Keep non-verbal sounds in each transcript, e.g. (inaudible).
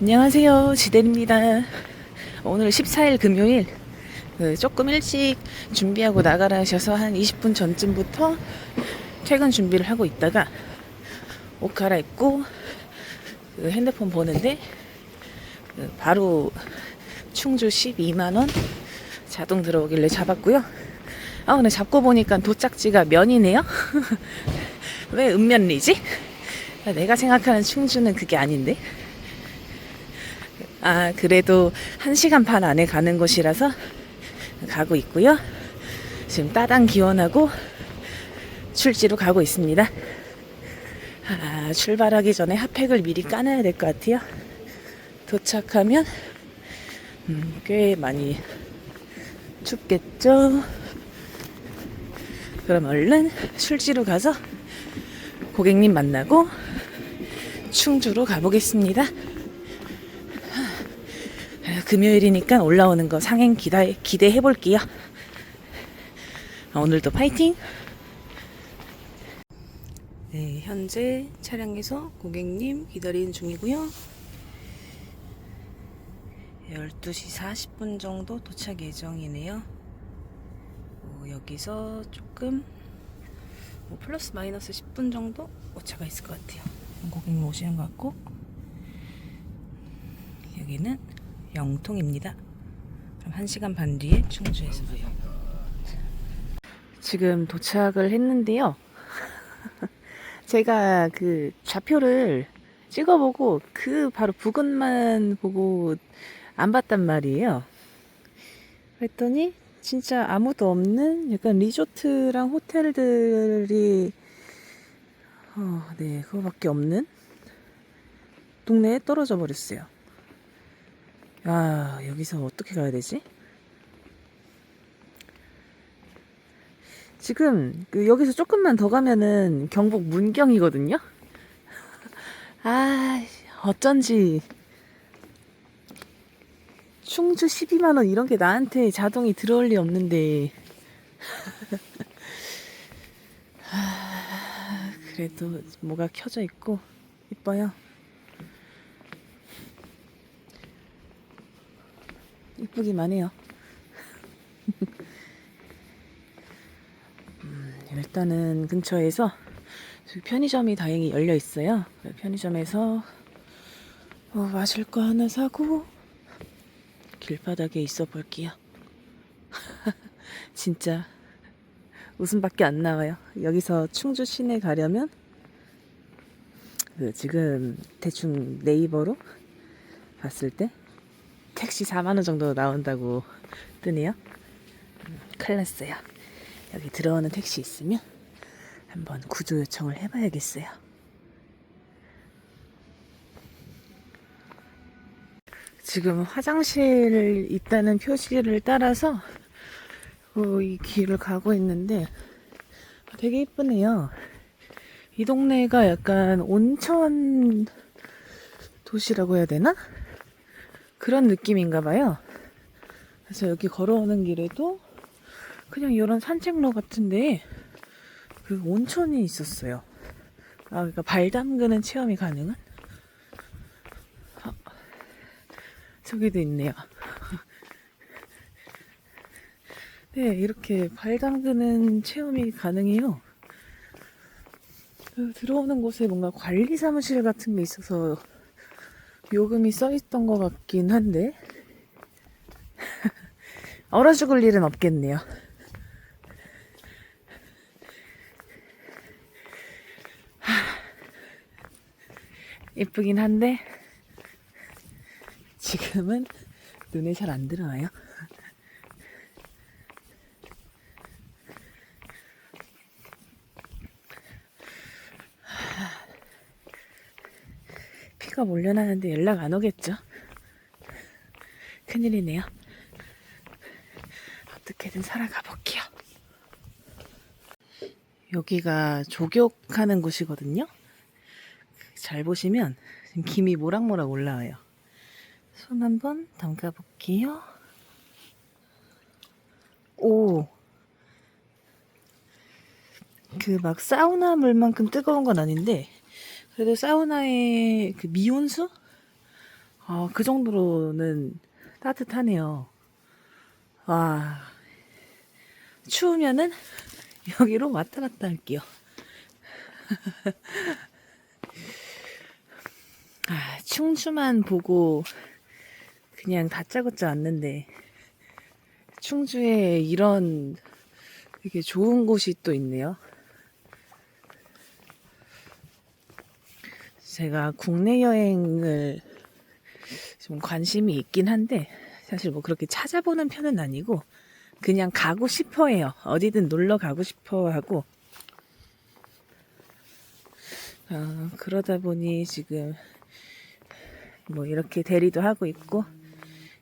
안녕하세요. 지델입니다. 오늘 14일 금요일 그 조금 일찍 준비하고 나가라 하셔서 한 20분 전쯤부터 퇴근 준비를 하고 있다가 옷 갈아입고 그 핸드폰 보는데 그 바로 충주 12만원 자동 들어오길래 잡았고요. 아, 근데 잡고 보니까 도착지가 면이네요. (laughs) 왜 읍면리지? 내가 생각하는 충주는 그게 아닌데. 아, 그래도 한 시간 반 안에 가는 곳이라서 가고 있고요. 지금 따당 기원하고 출지로 가고 있습니다. 아, 출발하기 전에 핫팩을 미리 까놔야 될 것 같아요. 도착하면 음, 꽤 많이 춥겠죠. 그럼 얼른 출지로 가서 고객님 만나고 충주로 가보겠습니다. 아, 금요일이니까 올라오는 거 상행 기대, 기대해 볼게요. 오늘도 파이팅! 네, 현재 차량에서 고객님 기다리는 중이고요. 12시 40분 정도 도착 예정이네요. 어, 여기서 조금 뭐 플러스 마이너스 10분 정도 오차가 있을 것 같아요. 고객님 오시는 것 같고 여기는 영통입니다. 그럼 1시간 반 뒤에 충주에서 봐요. 지금 도착을 했는데요. (laughs) 제가 그 좌표를 찍어보고 그 바로 부근만 보고 안 봤단 말이에요. 그랬더니 진짜 아무도 없는 약간 리조트랑 호텔들이 어, 네 그거밖에 없는 동네에 떨어져 버렸어요. 아 여기서 어떻게 가야 되지? 지금 그 여기서 조금만 더 가면은 경북 문경이거든요. (laughs) 아 어쩐지 충주 12만 원 이런 게 나한테 자동이 들어올 리 없는데. (laughs) 아, 그래도 뭐가 켜져 있고 이뻐요. 이쁘기만 해요. (laughs) 음, 일단은 근처에서 편의점이 다행히 열려 있어요. 편의점에서 뭐 마실 거 하나 사고 길바닥에 있어 볼게요. (laughs) 진짜 웃음밖에 안 나와요. 여기서 충주 시내 가려면 그 지금 대충 네이버로 봤을 때 택시 4만 원 정도 나온다고 뜨네요. 음, 큰일 났어요. 여기 들어오는 택시 있으면 한번 구조 요청을 해봐야겠어요. 지금 화장실 있다는 표시를 따라서 어, 이 길을 가고 있는데 되게 이쁘네요. 이 동네가 약간 온천 도시라고 해야 되나? 그런 느낌인가 봐요. 그래서 여기 걸어오는 길에도 그냥 이런 산책로 같은데 그 온천이 있었어요. 아, 그러니까 발 담그는 체험이 가능한? 아, 저기도 있네요. (laughs) 네, 이렇게 발 담그는 체험이 가능해요. 그 들어오는 곳에 뭔가 관리 사무실 같은 게 있어서 요금이 써 있던 것 같긴 한데 (laughs) 얼어 죽을 일은 없겠네요. 하, 예쁘긴 한데 지금은 눈에 잘 안 들어와요. 비가 몰려나는데 연락 안 오겠죠? 큰일이네요. 어떻게든 살아가 볼게요. 여기가 조격하는 곳이거든요. 잘 보시면 지금 김이 모락모락 올라와요. 손 한번 담가 볼게요. 오. 그 막 사우나 물만큼 뜨거운 건 아닌데 그래도 사우나의 그 미온수? 아, 그 정도로는 따뜻하네요. 와, 추우면은 여기로 왔다 갔다 할게요. (laughs) 아, 충주만 보고 그냥 다짜고짜 왔는데 충주에 이런 되게 좋은 곳이 또 있네요. 제가 국내 여행을 좀 관심이 있긴 한데 사실 뭐 그렇게 찾아보는 편은 아니고 그냥 가고 싶어 해요. 어디든 놀러 가고 싶어 하고 어, 그러다 보니 지금 뭐 이렇게 대리도 하고 있고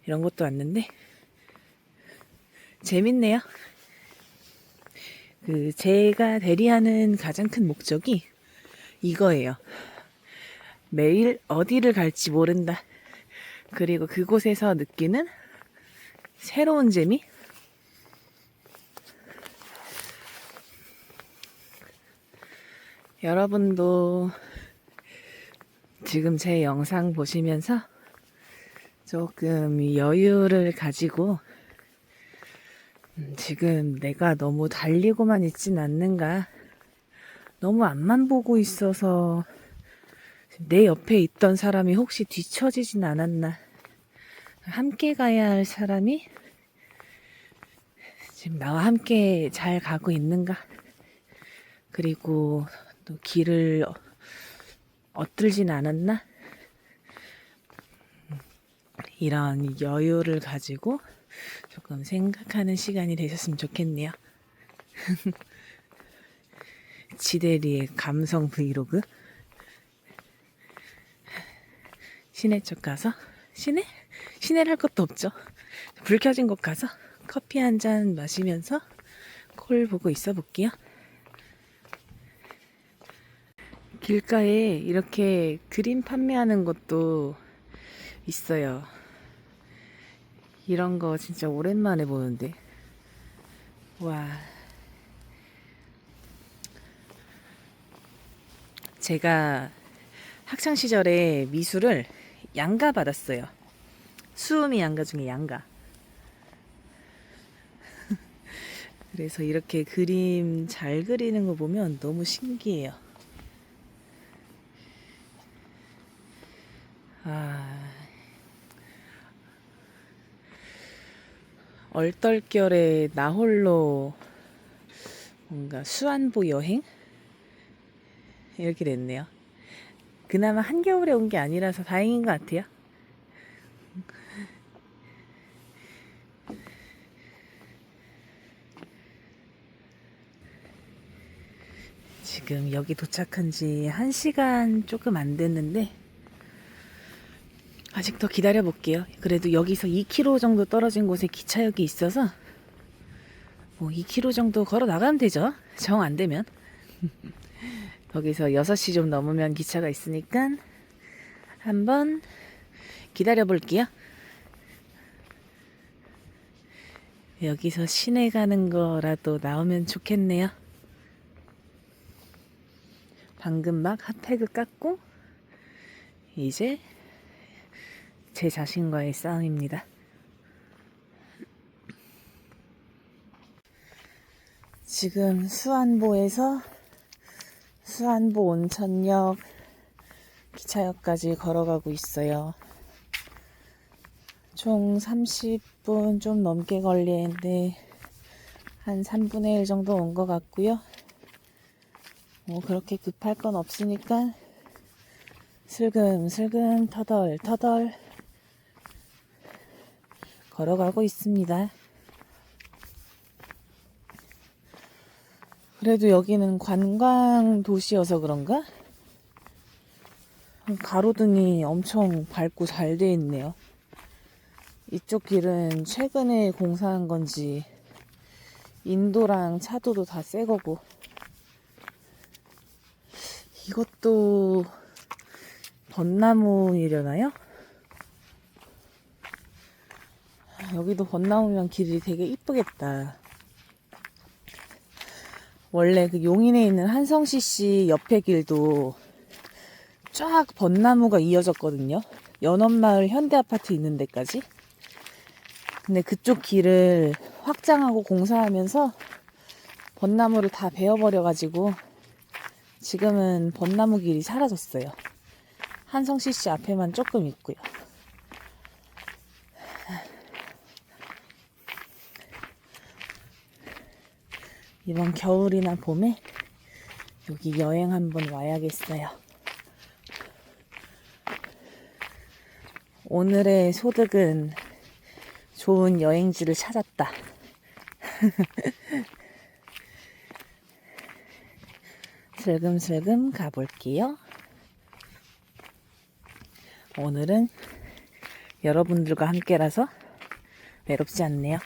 이런 것도 왔는데 재밌네요. 그 제가 대리하는 가장 큰 목적이 이거예요. 매일 어디를 갈지 모른다. 그리고 그곳에서 느끼는 새로운 재미? 여러분도 지금 제 영상 보시면서 조금 여유를 가지고 음, 지금 내가 너무 달리고만 있진 않는가. 너무 앞만 보고 있어서 내 옆에 있던 사람이 혹시 뒤처지진 않았나. 함께 가야 할 사람이 지금 나와 함께 잘 가고 있는가. 그리고 또 길을 엇들진 않았나? 이런 여유를 가지고 조금 생각하는 시간이 되셨으면 좋겠네요. (laughs) 지대리의 감성 브이로그. 시내 쪽 가서, 시내? 시내를 할 것도 없죠. 불 켜진 곳 가서 커피 한 잔 마시면서 콜 보고 있어 볼게요. 길가에 이렇게 그림 판매하는 것도 있어요. 이런 거 진짜 오랜만에 보는데. 와. 제가 학창 시절에 미술을 양가 받았어요. 수음이 양가 중에 양가. (laughs) 그래서 이렇게 그림 잘 그리는 거 보면 너무 신기해요. 아, 얼떨결에 나 홀로 뭔가 수안보 여행? 이렇게 됐네요. 그나마 한겨울에 온 게 아니라서 다행인 것 같아요. 지금 여기 도착한 지 1시간 조금 안 됐는데, 아직 더 기다려 볼게요. 그래도 여기서 2km 정도 떨어진 곳에 기차역이 있어서, 뭐 2km 정도 걸어 나가면 되죠. 정 안 되면. 거기서 6시 좀 넘으면 기차가 있으니까, 한번 기다려 볼게요. 여기서 시내 가는 거라도 나오면 좋겠네요. 방금 막 핫태그 깠고 이제 제 자신과의 싸움입니다. 지금 수안보에서 수안보 온천역 기차역까지 걸어가고 있어요. 총 30분 좀 넘게 걸리는데 한 3분의 1 정도 온 것 같고요. 뭐 그렇게 급할 건 없으니까 슬금슬금 터덜 터덜 걸어가고 있습니다. 그래도 여기는 관광 도시여서 그런가? 가로등이 엄청 밝고 잘 돼 있네요. 이쪽 길은 최근에 공사한 건지 인도랑 차도도 다 새 거고 이것도 벚나무이려나요? 여기도 벚나무면 길이 되게 이쁘겠다. 원래 그 용인에 있는 한성시 씨 옆에 길도 쫙 벚나무가 이어졌거든요. 연원마을 현대아파트 있는 데까지. 근데 그쪽 길을 확장하고 공사하면서 벚나무를 다 베어버려가지고 지금은 벚나무 길이 사라졌어요. 한성 CC 앞에만 조금 있고요. 이번 겨울이나 봄에 여기 여행 한번 와야겠어요. 오늘의 소득은 좋은 여행지를 찾았다. (laughs) 슬금슬금 가볼게요. 오늘은 여러분들과 함께라서 외롭지 않네요.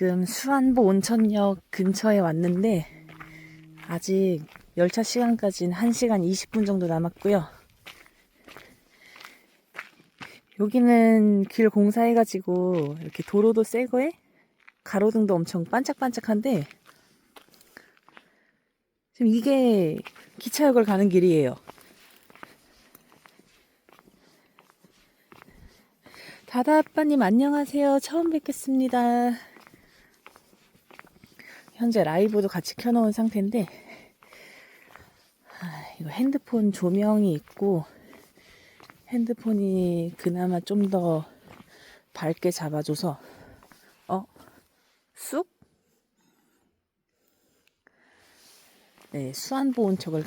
지금 수안보 온천역 근처에 왔는데 아직 열차 시간까지는 1시간 20분 정도 남았고요. 여기는 길 공사해가지고 이렇게 도로도 새 거에 가로등도 엄청 반짝반짝한데 지금 이게 기차역을 가는 길이에요. 다다 아빠님 안녕하세요. 처음 뵙겠습니다. 현재 라이브도 같이 켜놓은 상태인데 아, 이거 핸드폰 조명이 있고 핸드폰이 그나마 좀 더 밝게 잡아줘서 어? 쑥? 네, 수안보 온천을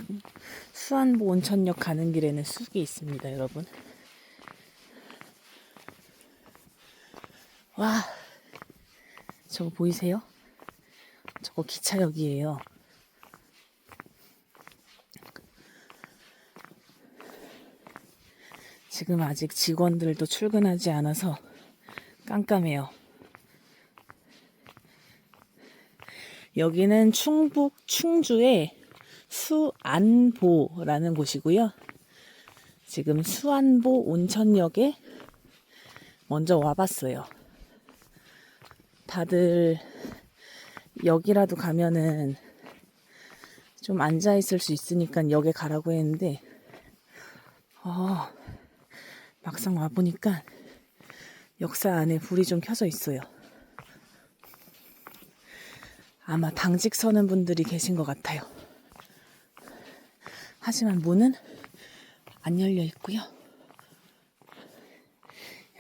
수안보 온천역 가는 길에는 쑥이 있습니다, 여러분. 와, 저거 보이세요? 저거 기차역이에요. 지금 아직 직원들도 출근하지 않아서 깜깜해요. 여기는 충북 충주의 수안보라는 곳이고요. 지금 수안보 온천역에 먼저 와봤어요. 다들 여기라도 가면은 좀 앉아 있을 수 있으니까 역에 가라고 했는데, 어, 막상 와 보니까 역사 안에 불이 좀 켜져 있어요. 아마 당직 서는 분들이 계신 것 같아요. 하지만 문은 안 열려 있고요.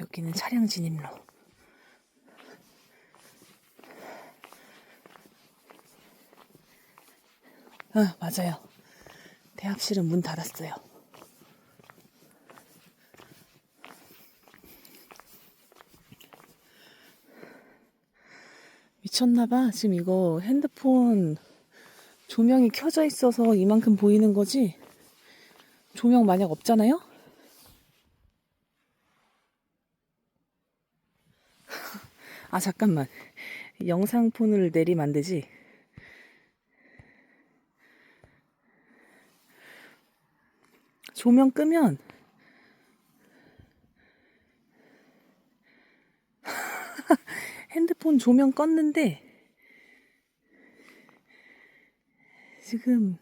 여기는 차량 진입로. 아, 맞아요. 대합실은 문 닫았어요. 미쳤나봐. 지금 이거 핸드폰 조명이 켜져 있어서 이만큼 보이는 거지? 조명 만약 없잖아요? (laughs) 아, 잠깐만. 영상폰을 내리면 안 되지? 조명 끄면 (laughs) 핸드폰 조명 껐는데 지금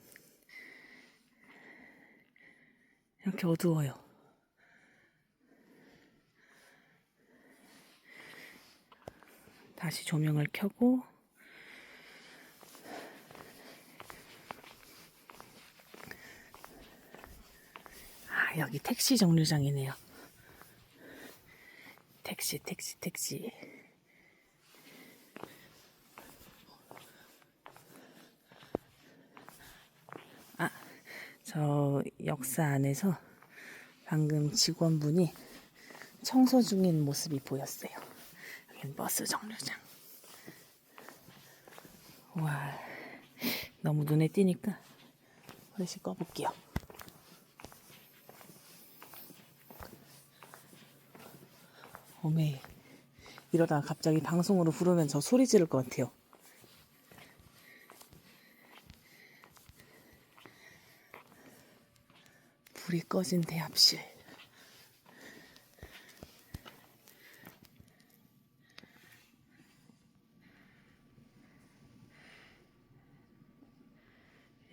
이렇게 어두워요. 다시 조명을 켜고 여기 택시 정류장이네요. 택시, 택시, 택시. 아, 저 역사 안에서 방금 직원분이 청소 중인 모습이 보였어요. 여기는 버스 정류장. 와, 너무 눈에 띄니까 후레쉬 꺼볼게요. 어메, 이러다가 갑자기 방송으로 부르면 저 소리 지를 것 같아요. 불이 꺼진 대합실.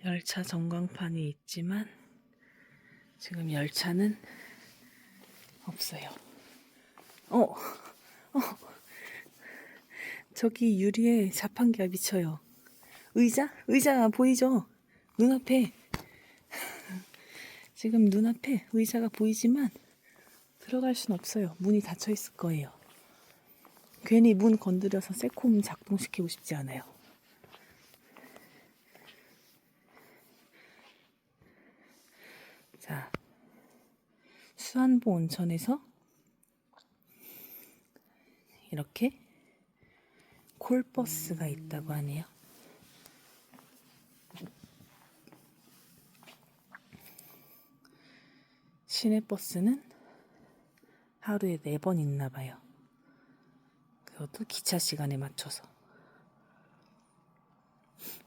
열차 전광판이 있지만 지금 열차는 없어요. 어, 어, 저기 유리에 자판기가 미쳐요. 의자? 의자 보이죠? 눈앞에. 지금 눈앞에 의자가 보이지만 들어갈 순 없어요. 문이 닫혀 있을 거예요. 괜히 문 건드려서 새콤 작동시키고 싶지 않아요. 자, 수안보 온천에서 이렇게 콜버스가 있다고 하네요. 시내버스는 하루에 네 번 있나 봐요. 그것도 기차 시간에 맞춰서.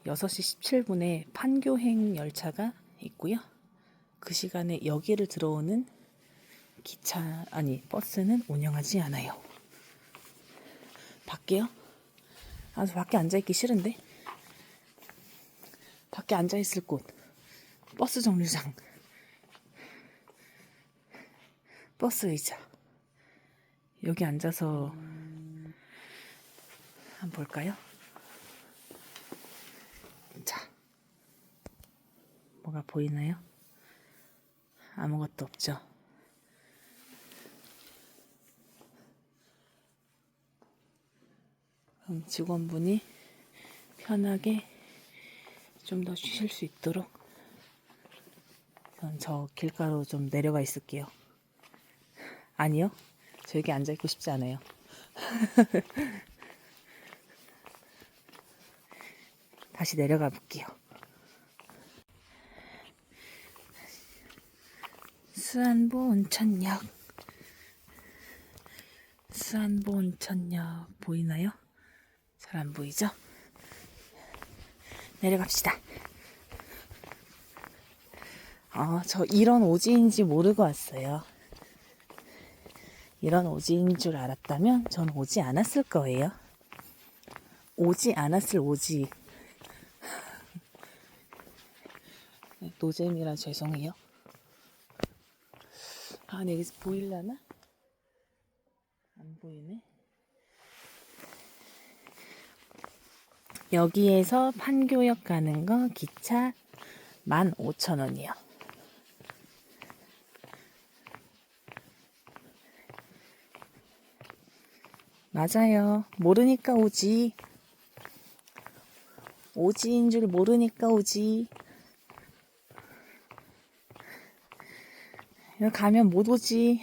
6시 17분에 판교행 열차가 있고요. 그 시간에 여기를 들어오는 기차, 아니, 버스는 운영하지 않아요. 밖에요? 아, 저 밖에 앉아있기 싫은데? 밖에 앉아있을 곳. 버스 정류장. 버스 의자. 여기 앉아서 한번 볼까요? 자, 뭐가 보이나요? 아무것도 없죠. 그럼 직원분이 편하게 좀 더 쉬실 수 있도록 전저 길가로 좀 내려가 있을게요. 아니요. 저 여기 앉아있고 싶지 않아요. (laughs) 다시 내려가 볼게요. 수안보 온천역. 수안보 온천역 보이나요? 잘 안 보이죠? 내려갑시다. 아, 저 이런 오지인지 모르고 왔어요. 이런 오지인 줄 알았다면 전 오지 않았을 거예요. 오지 않았을 오지. (laughs) 노잼이라 죄송해요. 아, 여기서 보일라나? 안 보이네. 여기에서 판교역 가는 거 기차 15,000원이요. 맞아요. 모르니까 오지. 오지인 줄 모르니까 오지. 여기 가면 못 오지.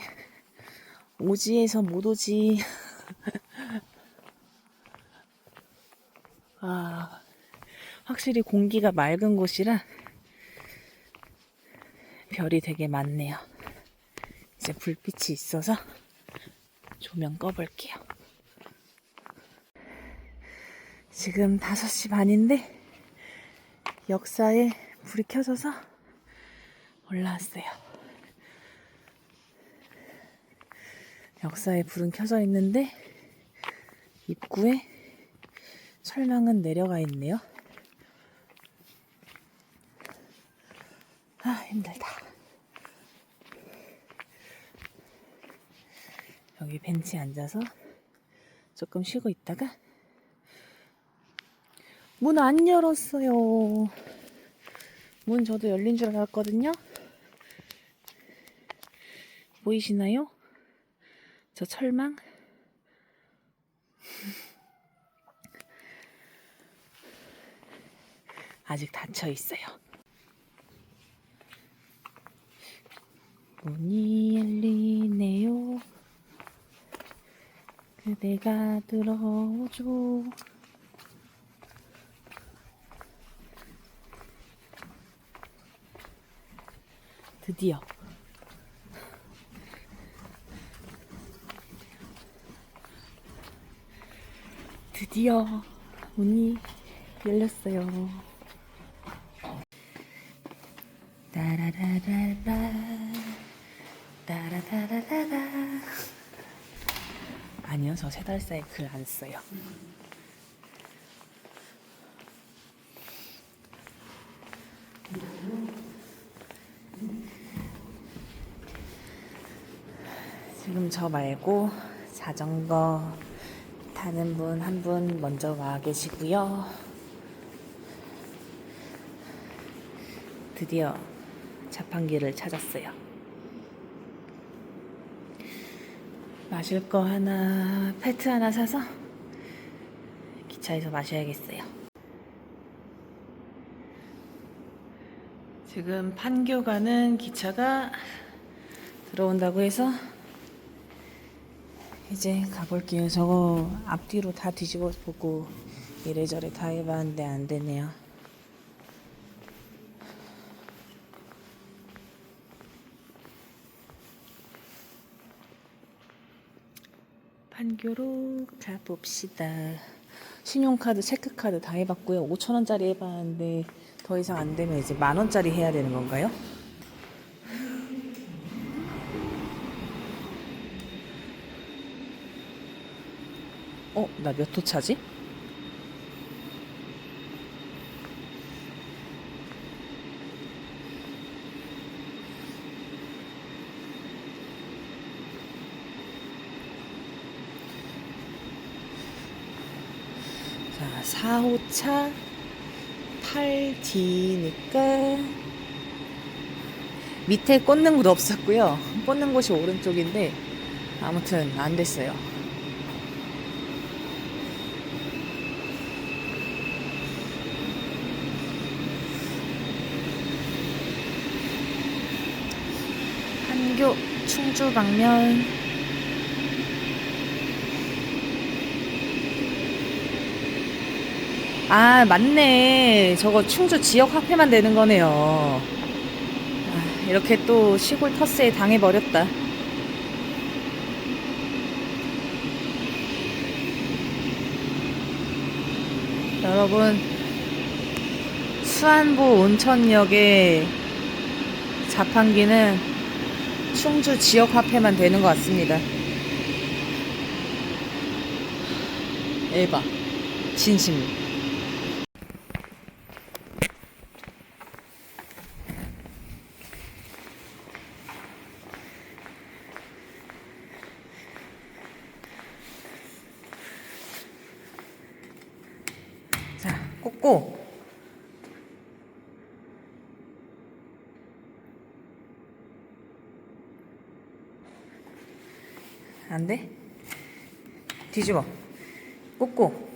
오지에서 못 오지. 아, 확실히 공기가 맑은 곳이라 별이 되게 많네요. 이제 불빛이 있어서 조명 꺼볼게요. 지금 5시 반인데 역사에 불이 켜져서 올라왔어요. 역사에 불은 켜져 있는데 입구에 철망은 내려가 있네요. 아, 힘들다. 여기 벤치에 앉아서 조금 쉬고 있다가 문 안 열었어요. 문 저도 열린 줄 알았거든요. 보이시나요? 저 철망? 아직 닫혀 있어요. 문이 열리네요. 그대가 들어오죠. 드디어 드디어 문이 열렸어요. 따라라라라. 따라라라라. 아니요 저 세 달 사이 글 안 써요. 지금 저 말고 자전거 타는 분 한 분 먼저 와 계시고요. 드디어 자판기를 찾았어요. 마실 거 하나, 페트 하나 사서 기차에서 마셔야겠어요. 지금 판교 가는 기차가 들어온다고 해서 이제 가볼게요. 저거 앞뒤로 다 뒤집어 보고 이래저래 다 해봤는데 안 되네요. 판교로 가봅시다. 신용카드, 체크카드 다 해봤고요. 5천 원짜리 해봤는데 더 이상 안 되면 이제 만 원짜리 해야 되는 건가요? 어, 나 몇 호 차지? 자, 4호차 8D니까 밑에 꽂는 곳 없었고요. 꽂는 곳이 오른쪽인데 아무튼 안 됐어요. 판교 충주 방면 아 맞네 저거 충주 지역 화폐만 되는 거네요 아, 이렇게 또 시골 터스에 당해버렸다 여러분 수안보 온천역의 자판기는 충주 지역 화폐만 되는 것 같습니다. 에바 진심. 자, 꽂고 안 돼? 뒤집어. 꽂고.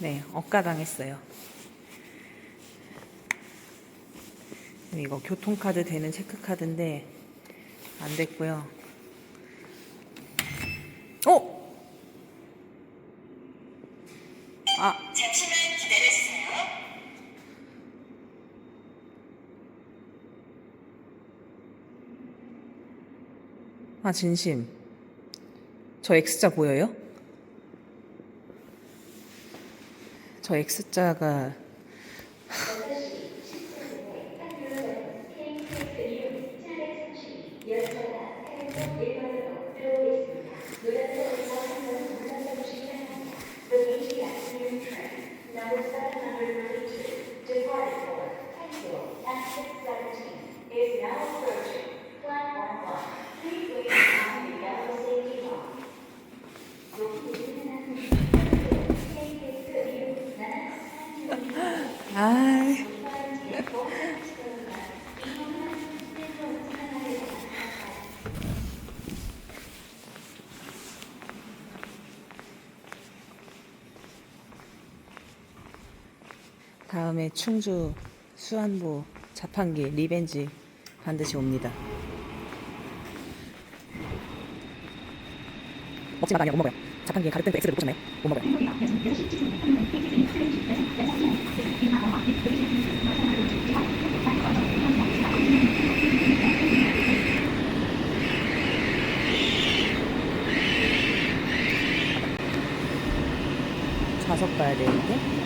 네, 억가당했어요. 이거 교통카드 되는 체크카드인데 안 됐고요. 어? 아, 잠시만 기다려주세요. 아 진심. 저 X자 보여요? 저 X자가 충주 수안보 자판기 리벤지 반드시 옵니다. 먹지 마 아니야 못 먹어요. 자판기에 가득 된 X를 못 보셨나요? 못 먹어요. 가서 봐야 되는데